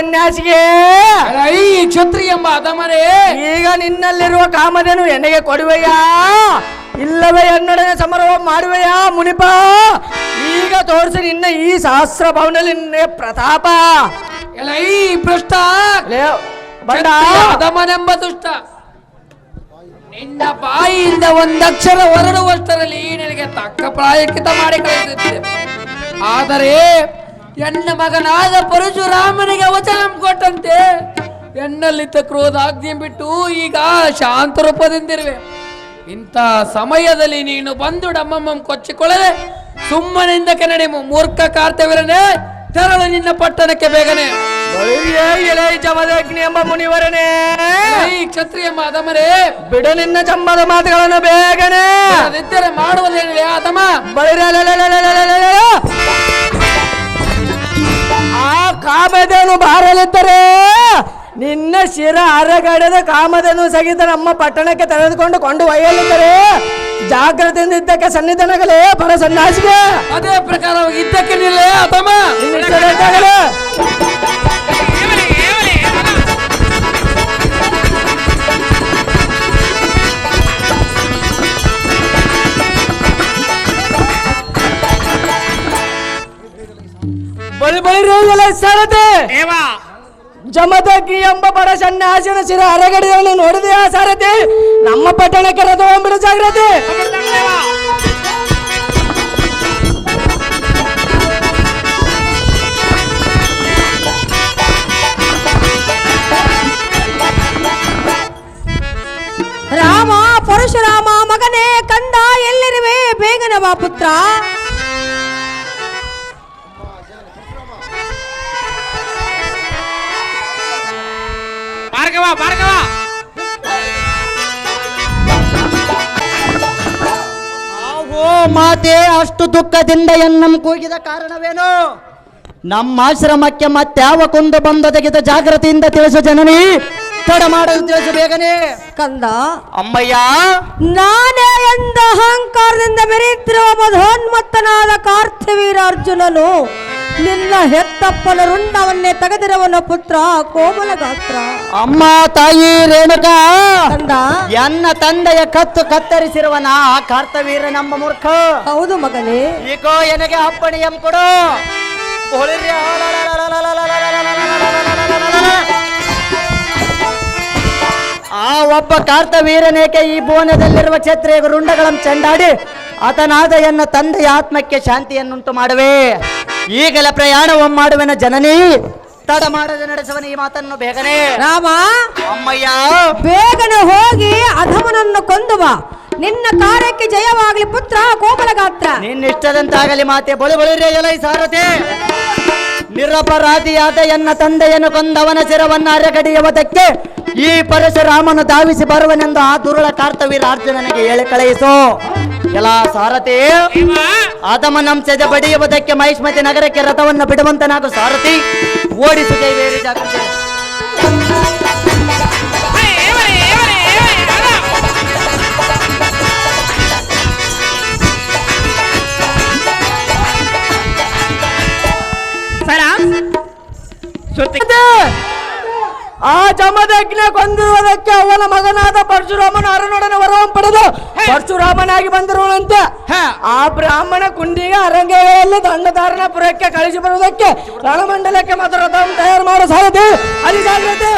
ಸನ್ಯಾಸಿಗೆ! ಈ ಕ್ಷತ್ರಿಯ ಎಂಬ ಅದಮರೇ ಈಗ ನಿನ್ನಲ್ಲಿರುವ ಕಾಮಧೇನು ಎಣ್ಣೆಗೆ ಕೊಡುವೆಯಾ? ಇಲ್ಲವೇ ಎನ್ನೊಡನೆ ಸಮಾರೋಹ ಮಾಡುವೆಯಾ ಮುನಿಪ? ಈಗ ತೋರಿಸಿ ನಿನ್ನ ಈ ಸಹಸ್ರ ಭವನದಲ್ಲಿ ನಿನ್ನೆ ಪ್ರತಾಪ! ಎಲ್ಲ ಈ ಬಂಡ! ಅದಮನೆಂಬ ದುಷ್ಟ! ನಿನ್ನ ಬಾಯಿಯಿಂದ ಒಂದಕ್ಷರ ಹೊರಡುವಷ್ಟರಲ್ಲಿ ನಿನಗೆ ತಕ್ಕ ಪ್ರಾಯಕ್ಕಿಂತ ಮಾಡಿ ಕಳಿಸುತ್ತೆ ಆದರೆ ಎನ್ನ ಮಗನಾದ ಪರಶುರಾಮನಿಗೆ ವಚನ ಕೊಟ್ಟಂತೆ ಎನ್ನಲ್ಲಿದ್ದ ಆಜ್ಞೆ ಬಿಟ್ಟು ಈಗ ಶಾಂತ ರೂಪದಿಂದಿರುವೆ ಇಂಥ ಸಮಯದಲ್ಲಿ ನೀನು ಬಂದು ಡಮ್ಮಮ್ಮ ಕೊಚ್ಚಿಕೊಳ್ಳದೆ ಸುಮ್ಮನಿಂದ ಕೆನಡೆ ಮೂರ್ಖ ಕಾರ್ತವ್ಯರನೇ ತೆರಳು ನಿನ್ನ ಪಟ್ಟಣಕ್ಕೆ ಬೇಗನೆ ಎಂಬ ಮುನಿವರನೇ ಈ ಕ್ಷತ್ರಿಯ ಮಾದಮರೇ ಬಿಡ ನಿನ್ನ ಚಂಬದ ಮಾತುಗಳನ್ನು ಬೇಗನೆ ಅದಿದ್ದರೆ ಮಾಡುವುದೇನಿದೆ ಆತಮ ಬಳಿರಲಲಲಲಲಲಲ. ಬಾರಲಿದ್ದರೆ ನಿನ್ನ ಶಿರ ಅರಗಡೆದ ಕಾಮಧೇನು ಸಹಿತ ನಮ್ಮ ಪಟ್ಟಣಕ್ಕೆ ತೆರೆದುಕೊಂಡು ಕೊಂಡು ಒಯ್ಯಲಿದ್ದಾರೆ. ಜಾಗ್ರತೆಯಿಂದ ಇದ್ದಕ್ಕೆ ಸನ್ನಿಧಾನಗಳೇ ಪರ ಸನ್ಯಾಸಿಗೆ. ಅದೇ ಪ್ರಕಾರ ಇದ್ದಕ್ಕೆ ನಿಲ್ಲೇ ಬೇಕಾಗಲಿ. ಬಳಿ ಬಳಿ ಸರತೆ ಸಾರಥಿ. ಜಮದಗ್ನಿ ಎಂಬ ಬಡ ಸನ್ಯಾಸಿನ ಶಿರ ಅರಗಡೆಯನ್ನು ನೋಡಿದೆಯಾ ಸಾರಥಿ ನಮ್ಮ ಪಟ್ಟಣಕ್ಕೆ ರಥವಂಬಿಡ ಜಾಗ್ರತೆ ರಾಮ ಪರಶುರಾಮ ಮಗನೇ ಕಂದ ಎಲ್ಲಿರುವೆ ಬೇಗನೆ ಬಾ ಪುತ್ರ ಭಾರ್ಗವ ಭಾರ್ಗವ! ಓ ಮಾತೆ ಅಷ್ಟು ದುಃಖದಿಂದ ಎನ್ನಂ ಕೂಗಿದ ಕಾರಣವೇನು? ನಮ್ಮ ಆಶ್ರಮಕ್ಕೆ ಮತ್ಯಾವ ಕುಂದು ಬಂದ ತೆಗೆದ ಜಾಗೃತಿಯಿಂದ ತಿಳಿಸು ಜನನಿ ತಡ ಮಾಡಲು ತಿಳಿಸು ಬೇಗನೆ. ಕಂದ ಅಮ್ಮಯ್ಯ! ನಾನೇ ಎಂದ ಅಹಂಕಾರದಿಂದ ಮೆರೆಯುತ್ತಿರುವ ಮಧೋನ್ಮತ್ತನಾದ ಕಾರ್ಥವೀರ ಅರ್ಜುನನು ನಿನ್ನ ಹೆತ್ತಪ್ಪನ ರುಂಡವನ್ನೇ ತೆಗೆದಿರುವನು ಪುತ್ರ ಕೋಮಲ ಗಾತ್ರ. ಅಮ್ಮ ತಾಯಿ ರೇಣುಕಾ ಎನ್ನ ತಂದೆಯ ಕತ್ತು ಕತ್ತರಿಸಿರುವನ ಆ ಕಾರ್ತವೀರ ನಮ್ಮ ಮೂರ್ಖ. ಹೌದು ಮಗನೇ. ಈಗ ಎನಗೆ ಅಪ್ಪಣೆ ಎಂ ಕೊಡು ಹೊಳಿರಿ. ಆ ಒಬ್ಬ ಕಾರ್ತವೀರನೇಕೆ ಈ ಭುವನದಲ್ಲಿರುವ ಕ್ಷತ್ರಿಯ ರುಂಡಗಳನ್ನು ಚೆಂಡಾಡಿ ಆತನಾದ ಎನ್ನ ತಂದೆಯ ಆತ್ಮಕ್ಕೆ ಶಾಂತಿಯನ್ನುಂಟು ಮಾಡುವೆ. ಈಗಲೇ ಪ್ರಯಾಣವ ಮಾಡುವೆನ ಜನನಿ. ತಡ ಮಾಡದೆ ನಡೆಸುವನ ಈ ಮಾತನ್ನು ಬೇಗನೆ. ರಾಮ ಅಮ್ಮಯ್ಯ. ಬೇಗನೆ ಹೋಗಿ ಅಧಮನನ್ನು ಕೊಂದು ಬಾ ನಿನ್ನ ಕಾರ್ಯಕ್ಕೆ ಜಯವಾಗಲಿ ಪುತ್ರ ಕೋಮಲ ಗಾತ್ರ ನಿನ್ನಿಷ್ಟದಂತಾಗಲಿ ಮಾತೆ ಬಳು ಬಳಿರೆ ಎಲೈ ಸಾರಥಿ. ನಿರಪರಾಧಿಯಾದ ಎನ್ನ ತಂದೆಯನ್ನು ಕೊಂದವನ ಶಿರವನ್ನ ಅರೆಗಡಿಯುವುದಕ್ಕೆ ಈ ಪರಶುರಾಮನು ಧಾವಿಸಿ ಬರುವನೆಂದು ಆ ದುರುಳ ಕಾರ್ತವೀರ ಅರ್ಜುನನಿಗೆ ಹೇಳಿ ಕಳುಹಿಸು. ಎಲ್ಲ ಸಾರಥಿ, ಆದಮನಂಶದ ಬಡಿಯುವುದಕ್ಕೆ ಮಹಿಷ್ಮತಿ ನಗರಕ್ಕೆ ರಥವನ್ನು ಬಿಡುವಂತನಾಗು ಸಾರಥಿ, ಓಡಿಸು ಆ ಜಮದಗ್ನಿ ಕೊಂದಿರುವುದಕ್ಕೆ ಅವನ ಮಗನಾದ ಪರಶುರಾಮನ ಅರನೊಡನೆ ವರವನ್ನು ಪಡೆದು ಪರಶುರಾಮನಾಗಿ ಬಂದಿರುವಂತೆ ಹಾ. ಆ ಬ್ರಾಹ್ಮಣ ಕುಂಡಿಗೆ ಅರಂಗೆಯಲ್ಲಿ ದಂಡಧಾರಣ ಪುರಕ್ಕೆ ಕಳಿಸಿ ಬರುವುದಕ್ಕೆ ರಣಮಂಡಲಕ್ಕೆ ಮತ್ತು ರಥವನ್ನು ತಯಾರು ಮಾಡೋ ಸಾಧ್ಯತೆ. ಅಲ್ಲಿ ಸಾಧ್ಯತೆ?